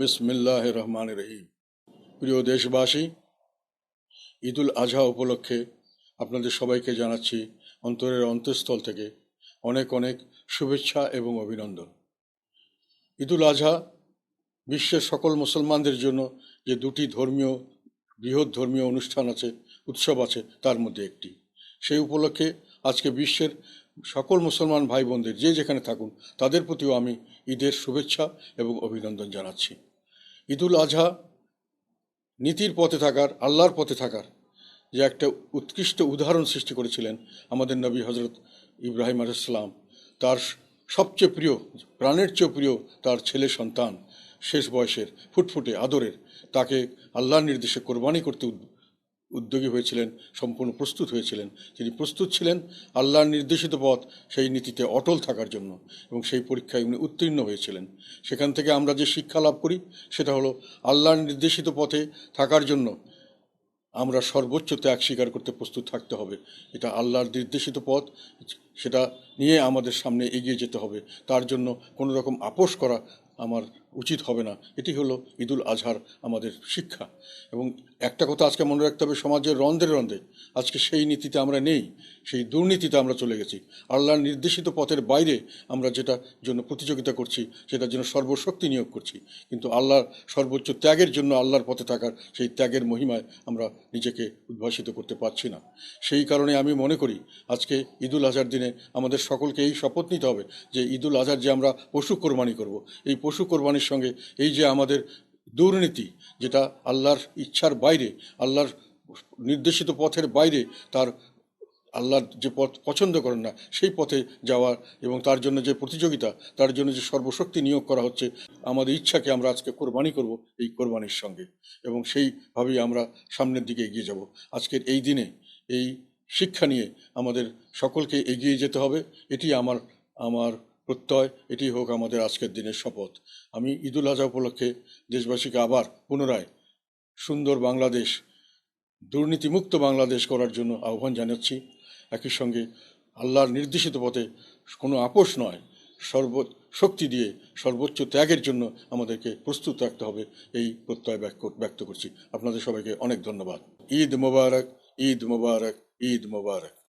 বিসমিল্লাহ রহমান রহিম প্রিয় দেশবাসী, ঈদুল আজহা উপলক্ষে আপনাদের সবাইকে জানাচ্ছি অন্তরের অন্তঃস্থল থেকে অনেক অনেক শুভেচ্ছা এবং অভিনন্দন। ঈদুল আজহা বিশ্বের সকল মুসলমানদের জন্য যে দুটি ধর্মীয়, বৃহৎ ধর্মীয় অনুষ্ঠান আছে, উৎসব আছে, তার মধ্যে একটি। সেই উপলক্ষে আজকে বিশ্বের সকল মুসলমান ভাই বোনদের যে যেখানে থাকুন, তাদের প্রতিও আমি ঈদের শুভেচ্ছা এবং অভিনন্দন জানাচ্ছি। ঈদুল আজহা নীতির পথে থাকার, আল্লাহর পথে থাকার যে একটা উৎকৃষ্ট উদাহরণ সৃষ্টি করেছিলেন আমাদের নবী হজরত ইব্রাহিম আলাইসাল্লাম তার সবচেয়ে প্রিয়, প্রাণের চেয়ে প্রিয় তার ছেলে সন্তান, শেষ বয়সের, ফুটফুটে, আদরের, তাকে আল্লাহর নির্দেশে কোরবানি করতে উদ্যোগী হয়েছিলেন, সম্পূর্ণ প্রস্তুত হয়েছিলেন। তিনি প্রস্তুত ছিলেন, আল্লাহর নির্দেশিত পথ, সেই নীতিতে অটল থাকার জন্য এবং সেই পরীক্ষায় উনি উত্তীর্ণ হয়েছিলেন। সেখান থেকে আমরা যে শিক্ষা লাভ করি, সেটা হলো আল্লাহর নির্দেশিত পথে থাকার জন্য আমরা সর্বোচ্চ ত্যাগ স্বীকার করতে প্রস্তুত থাকতে হবে। এটা আল্লাহর নির্দেশিত পথ, সেটা নিয়ে আমাদের সামনে এগিয়ে যেতে হবে। তার জন্য কোনো রকম আপোষ করা আমার উচিত হবে না। এটি হলো ঈদুল আজহার আমাদের শিক্ষা। এবং একটা কথা আজকে মনে রাখতে হবে, সমাজের রন্ধে রন্ধে আজকে সেই নীতিতে আমরা নেই, সেই দুর্নীতিতে আমরা চলে গেছি। আল্লাহর নির্দেশিত পথের বাইরে আমরা যেটা জন্য প্রতিযোগিতা করছি, সেটার জন্য সর্বশক্তি নিয়োগ করছি। কিন্তু আল্লাহর সর্বোচ্চ ত্যাগের জন্য আল্লাহর পথে থাকার সেই ত্যাগের মহিমায় আমরা নিজেকে উদ্ভাসিত করতে পারছি না। সেই কারণে আমি মনে করি, আজকে ঈদুল আজহার দিনে আমাদের সকলকে এই শপথ নিতে হবে যে ঈদুল আজহার যে আমরা পশু কোরবানি করব, এই পশু কোরবানির সঙ্গে এই যে আমাদের দুর্নীতি, যেটা আল্লাহর ইচ্ছার বাইরে, আল্লাহর নির্দেশিত পথের বাইরে তার আল্লাহর যে পথ পছন্দ করেন না, সেই পথে যাওয়া এবং তার জন্য যে প্রতিযোগিতা, তার জন্য যে সর্বশক্তি নিয়োগ করা হচ্ছে, আমাদের ইচ্ছাকে আমরা আজকে কোরবানি করব এই কোরবানির সঙ্গে এবং সেইভাবেই আমরা সামনের দিকে এগিয়ে যাব। আজকের এই দিনে এই শিক্ষা নিয়ে আমাদের সকলকে এগিয়ে যেতে হবে, এটি আমার আমার প্রত্যয় এটি হোক আমাদের আজকের দিনের শপথ। আমি ঈদুল আজহা উপলক্ষে দেশবাসীকে আবার পুনরায় সুন্দর বাংলাদেশ, দুর্নীতিমুক্ত বাংলাদেশ করার জন্য আহ্বান জানাচ্ছি। একই সঙ্গে আল্লাহর নির্দেশিত পথে কোনো আপোষ নয়, সর্ব, শক্তি দিয়ে সর্বোচ্চ ত্যাগের জন্য আমাদেরকে প্রস্তুত রাখতে হবে, এই প্রত্যয় ব্যক্ত ব্যক্ত করছি। আপনাদের সবাইকে অনেক ধন্যবাদ। ঈদ মোবারক ঈদ মোবারক ঈদ মোবারক।